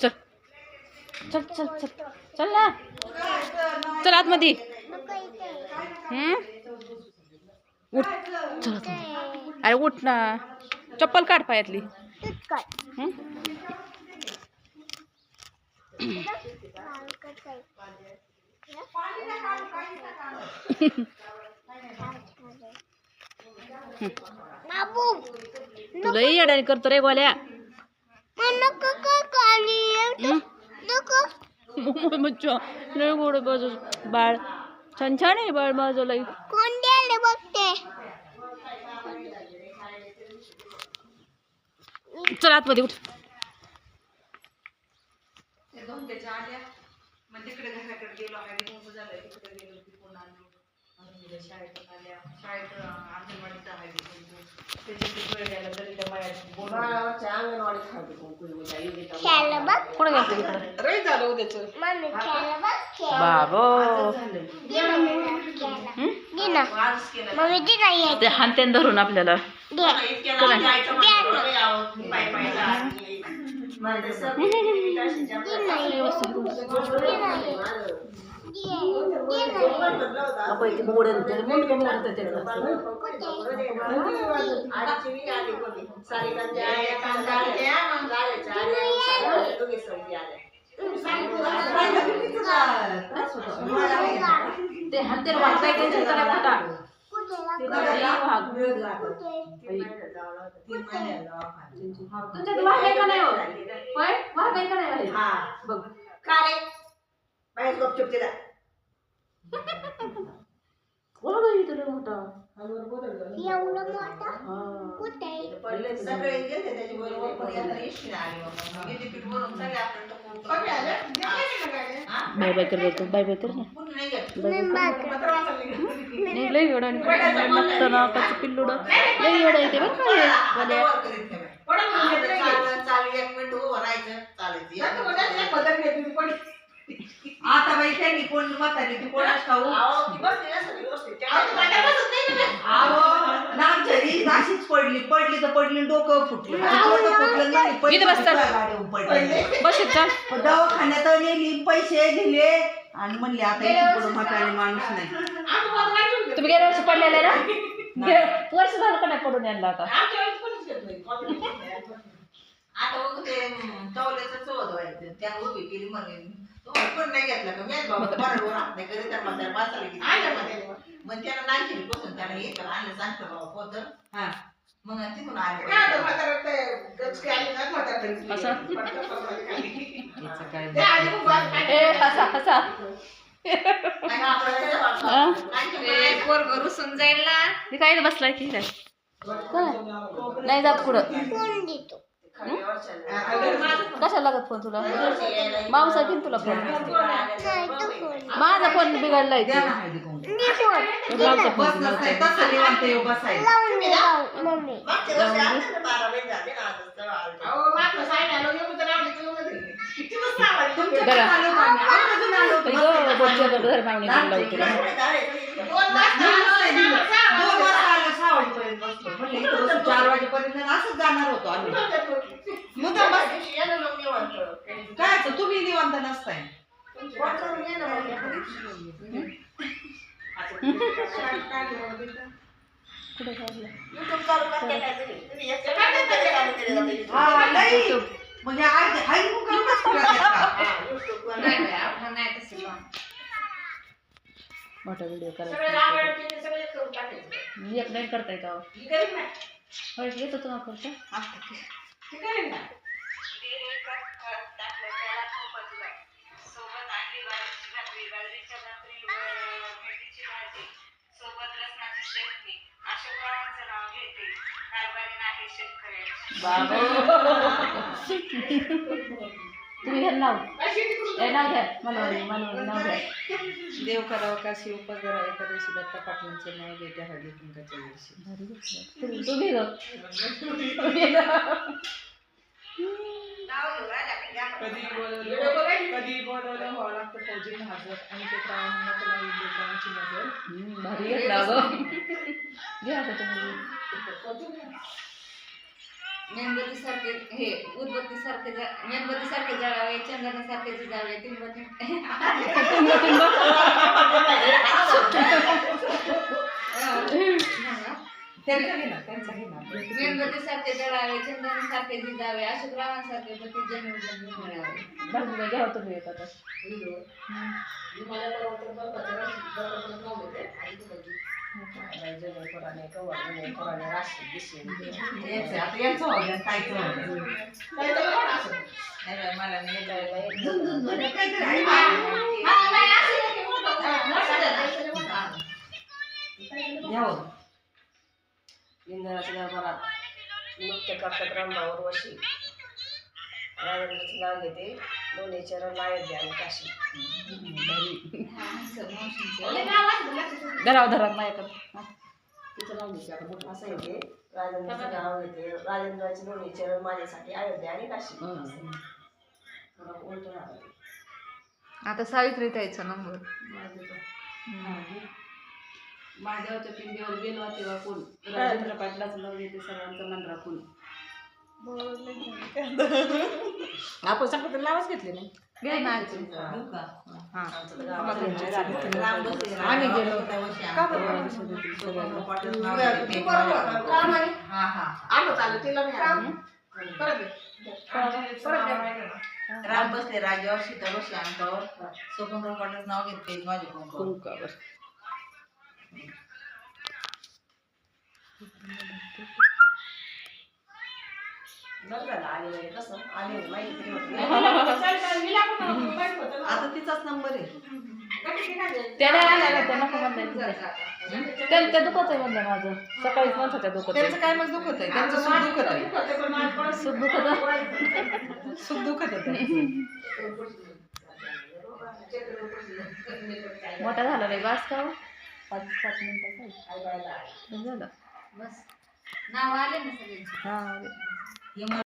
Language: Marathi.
चल. चल चल चल. चल ना. चल आतमध्ये? उठ. चल. अरे उठ ना. चप्पल काढ पायातली. हम्म? बाबू तुला येड्याने करतो रे गोल्या. नको. काली हम्म? नको मच्छा लय गोड बाजू बाळ. छान छान आहे बाळ माझं लई कोण द्यायला बघते. चल आतमध्ये उठ. खेळलं बघ. कुठे गेलतो तिकडं? मम्मी खेळलं बघ. खेळ बाबो. दे मम्मीला खेळायला. हम्म? दे ना. मम्मी दे ना ये. ते हानतेन धरून आपल्याला. दे दे ना दे ना ये. दे ते ये. दे. त्यांच्या ना ये. ते वाघ आहे का नाही बघ त्याला मोठा कुठे ते लागलं? वाघ. कुठे? तुमच्यात वाघ आहे का नाही हो? होय? वाघ आहे का नाही बाहेर? बघ बोला ना इथं मोठा एवढं मोठं हा. कुठे बाय बाय कर बाय बाय कर ना बाय कर. नाही लय एवढा पिल्लुडं लय एवढं येते बरं का हे. आता बाई त्यांनी कोण म्हातारी ती कोणाच खाऊ नामचरी अशीच पडली पडली तर पडली डोकं फुटलं. डोकं फुटलं नाही पैसे इथं बस चल. गाडीवर पडले. बस इथं चल पण दवाखान्यात नेली पैसे दिले आणि म्हणले आता इथे पुढं म्हातारी माणूस नाही. तुम्ही गेल्या वर्षी पडलेले ना? गे- वर्ष झालं का नाही पडून यांना आता? आता बघ ते टवल्याचं चोद व्हायचं. त्या उभी केली म्हणून. पण नाही घेतला का? मी बाबा बरोबर हात नाही करीत तर म्हातारी माणसाला किती आलं मग त्याला नाही केली बसून त्याला हे आणलं सांगतं बाबा पोत. हा. मग तिथून आले. ए हसा हसा हा? मी काय इथं बसलाय की काय? नाही जात कुठं. तो मम्मी. बरं. बोलच्या घर मागणी लावतो तुला दोन वाजता आलं सावळीपर्यंत बसलो. इथं बसून चार वाजेपर्यंत असंच जाणार होतो आम्ही. काय तुम्ही निवांत नसताय. कुठे? हा. म्हणजे करतात का? मोठा व्हिडिओ करायचा. मी एक नाही करता येतो होय येतो तुम्हाला करता तुम्ही घ्या नाव ए नाव घ्या. मला मला नाव घ्या. देव करावं का शिव पगार एकादशी दत्ता पाटलांचं नाव घेते हळदी कुंकाच्या दिवशी. तुम्ही तुम्ही गं. तुम्ही गं. कधी बोलवलं कधी बोलवलं व्हावं लागतं फौजी हजर. आणि ते प्राण्यांना त्याला लोकांची नजर. हम्म, भारी घेतला गं घ्या आता तुम्ही. मेणबत्ती सारखे हे उदबत्ती सारखे मेणबत्ती सारखे जळावे चंदनासारखे जिजावे तिनबत्ती मेणबत्ती सारखे जळावे चंदनासारखे जिजावे अशोक रावांसारखे पती जन्म जन्म मिळावे घ्या तुम्ही येत मला नाही जायला येत. घ्या हो. इंद्राच्या दरबारात नृत्य करतात रामभाऊ वशी राजेंद्राचं नाव घेते दोन्ही चरण अयोध्या आणि काशी धराव धरा माझ्याकडे असं येते राजेंद्राचं राजेंद्राचे दोन्ही चरण माझ्यासाठी अयोध्या आणि काशी उलट. आता सावित्री ताईचा नंबर. महादेवाच्या पिंडीवर गेलो तेव्हा कोण? राजेंद्र पाटलाचं नाव घेते सर्वांचं मन राखून आपण सगळं नावच घेतले नाही. घे ना आम्ही गेलो. हा, हा. राम बसले राजावर सीता बसले अंकावर स्वतंत्र पाटील नाव घेते माझे कुंकावर झालं आले कसं आले माहिती तिचाच नंबर आहे. त्याला त्या नको दुखत आहे म्हणलं माझं. सकाळीच म्हणत होत्या दुखत त्यांचं काय मग दुखत आहे त्यांचं सुख दुखत आहे. सुख दुखत सुख दुखत आहे मोठा झाला रे बास का हो? पाच सात मिनिटाचा झालं. बस. नाव आले ना सगळ्यांचे? हा हे